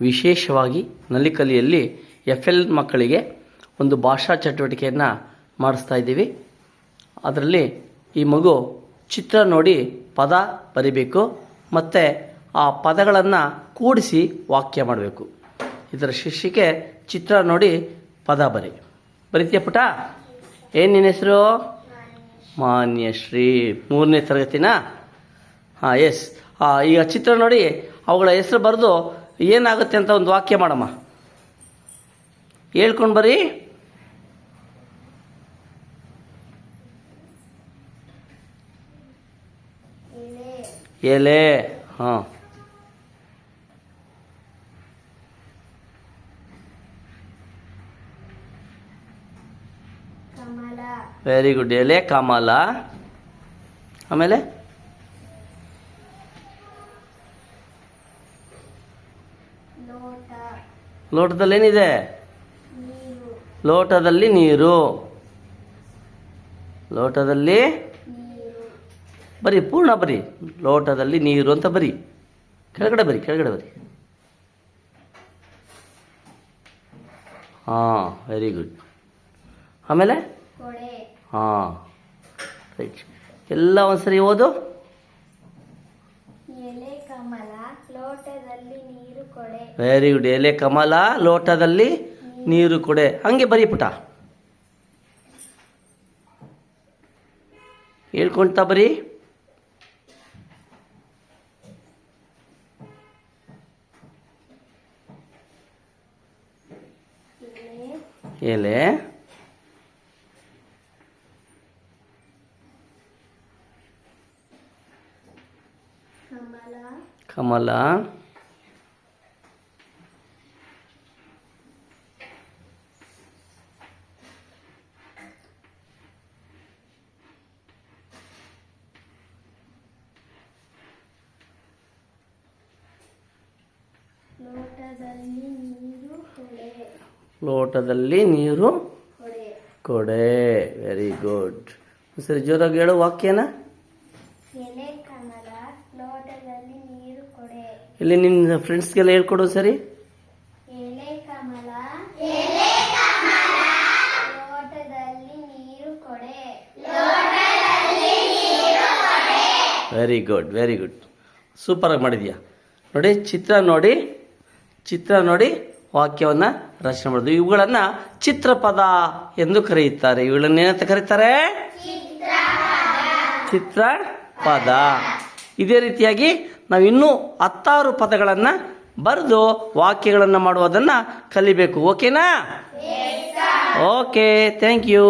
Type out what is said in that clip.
ವಿಶೇಷವಾಗಿ ನಲಿಕಲಿಯಲ್ಲಿ F L ಮಕ್ಕಳಿಗೆ ಒಂದು ಭಾಷಾ ಚಟುವಟಿಕೆಯನ್ನು ಮಾಡಿಸ್ತಾ ಇದ್ದೀವಿ. ಅದರಲ್ಲಿ ಈ ಮಗು ಚಿತ್ರ ನೋಡಿ ಪದ ಬರಿಬೇಕು, ಮತ್ತು ಆ ಪದಗಳನ್ನು ಕೂಡಿಸಿ ವಾಕ್ಯ ಮಾಡಬೇಕು. ಇದರ ಶೀರ್ಷಿಕೆ ಚಿತ್ರ ನೋಡಿ ಪದ ಬರಿ. ಬರಿತೀಯ ಪುಟ? ಏನು ನಿನ್ನ ಹೆಸರು? ಮಾನ್ಯಶ್ರೀ. ಮೂರನೇ ತರಗತಿನ? ಹಾಂ ಎಸ್ ಈಗ ಚಿತ್ರ ನೋಡಿ ಅವುಗಳ ಹೆಸರು ಬರೆದು ಏನಾಗುತ್ತೆ ಅಂತ ಒಂದು ವಾಕ್ಯ ಮಾಡಮ್ಮ. ಹೇಳ್ಕೊಂಡು ಬರೀ. ಎಲೆ. ಹಾಂ. ವೆರಿ ಗುಡ್ ಎಲೆ ಕಮಲ. ಆಮೇಲೆ? ಲೋಟದಲ್ಲಿ ಏನಿದೆ ಲೋಟದಲ್ಲಿ ನೀರು. ಲೋಟದಲ್ಲಿ ಬರಿ ಪೂರ್ಣ ಬರಿ. ಲೋಟದಲ್ಲಿ ನೀರು ಅಂತ ಬರಿ. ಕೆಳಗಡೆ ಬರಿ ಕೆಳಗಡೆ ಬರಿ. ಹಾಂ ವೆರಿ ಗುಡ್ ಆಮೇಲೆ? ಹಾ ಹಾಂ ರೈಟ್ ಎಲ್ಲ ಒಂದ್ಸರಿ ಓದು. ವೆರಿ ಗುಡ್ ಎಲೆ ಕಮಲ ಲೋಟದಲ್ಲಿ ನೀರು ಕೊಡೆ. ಹಂಗೆ ಬರೀ ಪುಟ. ಹೇಳ್ಕೊಳ್ತಾ ಬರೀ. ಎಲೆ. ಕಮಲ. ಲೋಟದಲ್ಲಿ ನೀರು ಕೊಡೆ. ವೆರಿ ಗುಡ್ ಸರಿ ಜೋರಾಗಿ ಹೇಳು ವಾಕ್ಯನ. ಎಲೆ ಕಮಲ ಲೋಟದಲ್ಲಿ ನೀರು ಕೊಡೆ. ಇಲ್ಲಿ ನಿನ್ನ ಫ್ರೆಂಡ್ಸ್ಗೆಲ್ಲ ಹೇಳ್ಕೊಡು ಸರಿ. ಎಲೆ ಕಮಲ ಲೋಟದಲ್ಲಿ ನೀರು ಕೊಡೆ. ವೆರಿ ಗುಡ್ ವೆರಿ ಗುಡ್ ಸೂಪರಾಗಿ ಮಾಡಿದ್ಯಾ? ನೋಡಿ ಚಿತ್ರ ನೋಡಿ ಚಿತ್ರ ನೋಡಿ ವಾಕ್ಯವನ್ನು ರಚನೆ ಮಾಡೋದು. ಇವುಗಳನ್ನು ಚಿತ್ರಪದ ಎಂದು ಕರೆಯುತ್ತಾರೆ. ಇವುಗಳನ್ನ ಏನಂತ ಕರೀತಾರೆ? ಚಿತ್ರಪದ ಇದೇ ರೀತಿಯಾಗಿ ನಾವು ಇನ್ನೂ ಹತ್ತಾರು ಪದಗಳನ್ನು ಬರೆದು ವಾಕ್ಯಗಳನ್ನು ಮಾಡುವುದನ್ನು ಕಲಿಬೇಕು. ಓಕೆನಾ ಓಕೆ ಥ್ಯಾಂಕ್ ಯು